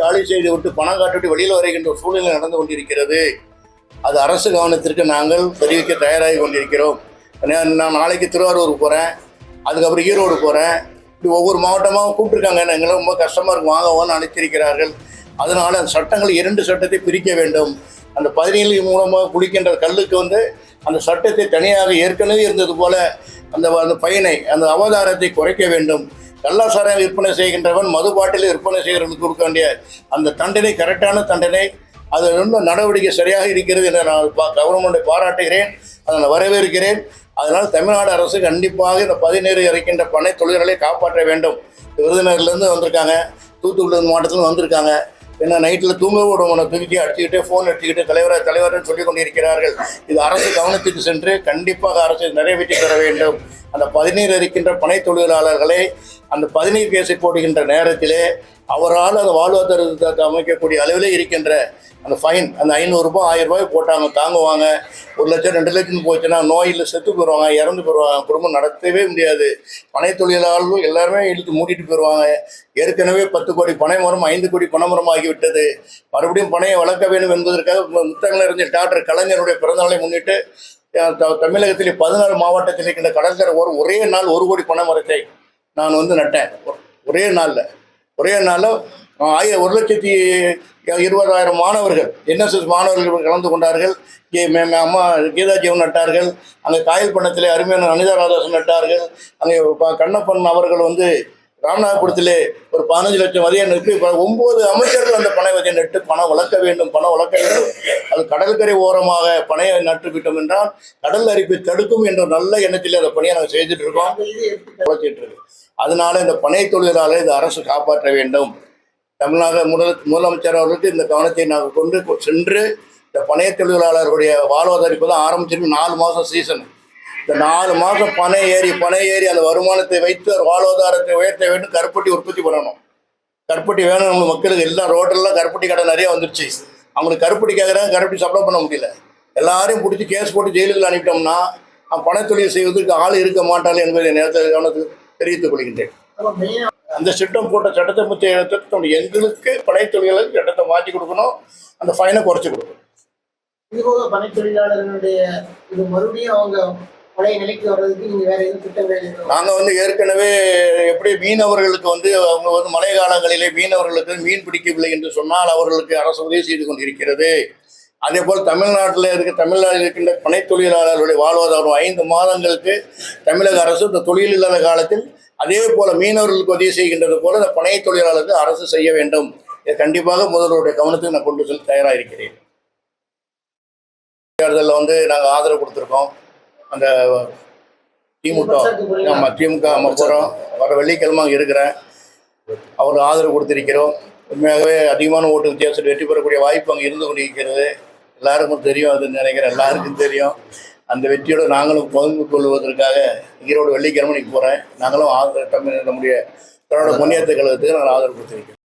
காலி செய்து விட்டு பணம் காட்டிவிட்டு வெளியில் வருகின்ற சூழ்நிலை நடந்து கொண்டிருக்கிறது. அது அரசு கவனத்திற்கு நாங்கள் தெரிவிக்க தயாராகி கொண்டிருக்கிறோம். நான் நாளைக்கு திருவாரூர் போகிறேன் அதுக்கப்புறம் ஈரோடு போகிறேன் இப்படி ஒவ்வொரு மாவட்டமாக கூப்பிட்டுருக்காங்க. எங்களை ரொம்ப கஷ்டமாக இருக்கும். வாங்கவோன்னு அழைத்திருக்கிறார்கள் அந்த சட்டங்கள் இரண்டு சட்டத்தை பிரிக்க வேண்டும். அந்த பதினேழு மூலமாக குளிக்கின்ற கல்லுக்கு வந்து அந்த சட்டத்தை தனியாக ஏற்கனவே இருந்தது போல அந்த அந்த பயனை அந்த அவதாரத்தை குறைக்க வேண்டும். கல்லாசாரம் விற்பனை செய்கின்றவன் மது பாட்டிலே விற்பனை செய்கிறவனுக்கு கொடுக்க வேண்டிய அந்த தண்டனை கரெக்டான தண்டனை அது இன்னும் நடவடிக்கை சரியாக இருக்கிறது என நான் பா கவர்மெண்ட்டை பாராட்டுகிறேன் அதை நான் வரவேற்கிறேன். அதனால் தமிழ்நாடு அரசு கண்டிப்பாக இந்த பதினேழு இறைக்கின்ற பனை தொழில்களை காப்பாற்ற வேண்டும். விருதுநகர்லேருந்து வந்திருக்காங்க தூத்துக்குடி மாவட்டத்துலேருந்து வந்திருக்காங்க. என்ன நைட்டில் தூங்க விடுவனை தூக்கி அடிச்சுக்கிட்டே ஃபோன் அடிச்சுக்கிட்டு தலைவராக தலைவர்னு சொல்லி கொண்டிருக்கிறார்கள். இது அரசு கவனத்துக்கு சென்று கண்டிப்பாக அரசு நிறைவேற்றி தர வேண்டும். அந்த பதினீர் இருக்கின்ற பனை தொழிலாளர்களை அந்த பதினீர் கேஸை போடுகின்ற நேரத்திலே அவரால் அந்த வாழ்வாதாரத்தை அமைக்கக்கூடிய அளவிலே இருக்கின்ற அந்த ஃபைன் அந்த ஐநூறுரூபா ஆயிரம் ரூபாய் போட்டாங்க தாங்குவாங்க. ஒரு லட்சம் ரெண்டு லட்சம் போச்சுன்னா நோயில் செத்து போயிடுவாங்க இறந்து போயிடுவாங்க. குடும்பம் நடத்தவே முடியாது. பனை தொழிலாளர்கள் எல்லாருமே இழுத்து மூடிட்டு போயிடுவாங்க. ஏற்கனவே பத்து கோடி பனை மரம் ஐந்து கோடி பணமரம் ஆகிவிட்டது. மறுபடியும் பனையை வளர்க்க வேண்டும் என்பதற்காக முத்தமிழறிஞர் டாக்டர் கலைஞருடைய பிறந்தநாளை முன்னிட்டு த- தமிழகத்திலே பதினாறு மாவட்டத்தில் இருக்கின்ற கடற்கரை ஒரு ஒரே நாள் ஒரு கோடி பனை மரத்தை நான் வந்து நட்டேன். ஒரே நாளில். ஒரே நாளில் ஆயிரம் ஒரு லட்சத்தி இருபதாயிரம் மாணவர்கள். என்எஸ்எஸ் மாணவர்கள் கலந்து கொண்டார்கள்? கே மே- அம்மா கீதா ஜீவன் நட்டார்கள். அங்கே காயல் பண்ணத்திலே அருமையான அனிதா ராதாசன் நட்டார்கள். அங்கே கண்ணப்பன் அவர்கள் வந்து ராமநாதபுரத்திலே ஒரு பதினஞ்சு லட்சம் வரையை நட்டு இப்போ ஒன்பது அமைச்சர்கள் அந்த பனை வகையை நட்டு பணம் வளர்க்க வேண்டும் பணம் வளர்க்க வேண்டும். அது கடற்கரை ஓரமாக பனையை நட்டுவிட்டோம் என்றால் கடல் அரிப்பை தடுக்கும் என்ற நல்ல எண்ணத்தில் அந்த பணியை நாங்கள் செய்துட்டு இருக்கோம். வளர்த்திட்டு இருக்கு அதனால இந்த பனை தொழிலாளர் இந்த அரசு காப்பாற்ற வேண்டும். தமிழ்நாடு முதல் முதலமைச்சர் அவர்களுக்கு இந்த கவனத்தை நாங்கள் கொண்டு சென்று இந்த பனைய தொழிலாளர்களுடைய வாழ்வாதாரிப்பு தான் ஆரம்பிச்சிருக்கு. நாலு மாதம் சீசன் இந்த நாலு மாதம் பனை ஏறி பனை ஏறி அந்த வருமானத்தை வைத்து அவர் வாழ்வாதாரத்தை உயர்த்த வேண்டும். கருப்பட்டி உற்பத்தி பண்ணணும். கருப்பட்டி வேணும் நம்ம மக்களுக்கு. எல்லாம் ரோட்டெல்லாம் கருப்பட்டி கடை நிறைய வந்துருச்சு. அவங்களுக்கு கருப்பட்டி கேட்குறாங்க கருப்பட்டி சப்ளை பண்ண முடியல. எல்லாரையும் பிடிச்சி கேஸ் போட்டு ஜெயிலுக்கு அனுப்பிட்டோம்னா பணத்தொழில் செய்வதற்கு ஆள் இருக்க மாட்டாள் என்பதை நேரத்தில் கவனத்துக்கு தெரிவித்துக் கொள்கின்றேன். அந்த திட்டம் போட்ட சட்டத்தை பற்றி திட்டம் எங்களுக்கு படைத்தொழிலாளருக்கு சட்டத்தை மாற்றி கொடுக்கணும். அந்த ஃபைனை குறைச்சி கொடுக்கணும். இது போக பனை தொழிலாளர்களுடைய இது மறுபடியும் அவங்க பழைய நிலைக்கு வர்றதுக்கு வேற எதுவும் திட்டங்கள் எதுவும் நாங்கள் வந்து ஏற்கனவே எப்படி மீனவர்களுக்கு வந்து அவங்க வந்து மழை காலங்களிலே மீனவர்களுக்கு மீன் பிடிக்கவில்லை என்று சொன்னால் அவர்களுக்கு அரசு உதவி செய்து கொண்டிருக்கிறது. அதே போல் தமிழ்நாட்டில் இருக்க தமிழ்நாட்டில் இருக்கின்ற பனை தொழிலாளர்களுடைய வாழ்வாதாரம் ஐந்து மாதங்களுக்கு தமிழக அரசு இந்த தொழில் இல்லாத காலத்தில் அதே போல மீனவர்களுக்கு உதவி செய்கின்றது போல இந்த பணைய தொழிலாளர்கள் அரசு செய்ய வேண்டும். இதை கண்டிப்பாக முதல்வருடைய கவனத்துக்கு நான் கொண்டு செல்ல தயாராக இருக்கிறேன் தேர்தலில் வந்து நாங்கள் ஆதரவு கொடுத்துருக்கோம். அந்த திமுக ஆமாம் திமுக அமைச்சரும் வர வெள்ளிக்கிழமை இருக்கிறேன். அவருக்கு ஆதரவு கொடுத்திருக்கிறோம். உண்மையாகவே அதிகமான ஓட்டு வித்தியாசத்தில் வெற்றி பெறக்கூடிய வாய்ப்பு அங்கே இருந்து கொண்டிருக்கிறது. எல்லாருக்கும் தெரியும் அது நினைக்கிறேன். எல்லாருக்கும் தெரியும். அந்த வெற்றியோடு நாங்களும் பகிர்ந்து கொள்வதற்காக ஈரோடு வெள்ளிக்கிழமை போகிறேன் நாங்களும் ஆதரவு தமிழ் நம்முடைய தன்னோட முன்னேற்ற கழகத்துக்கு நான் ஆதரவு கொடுத்திருக்கேன்.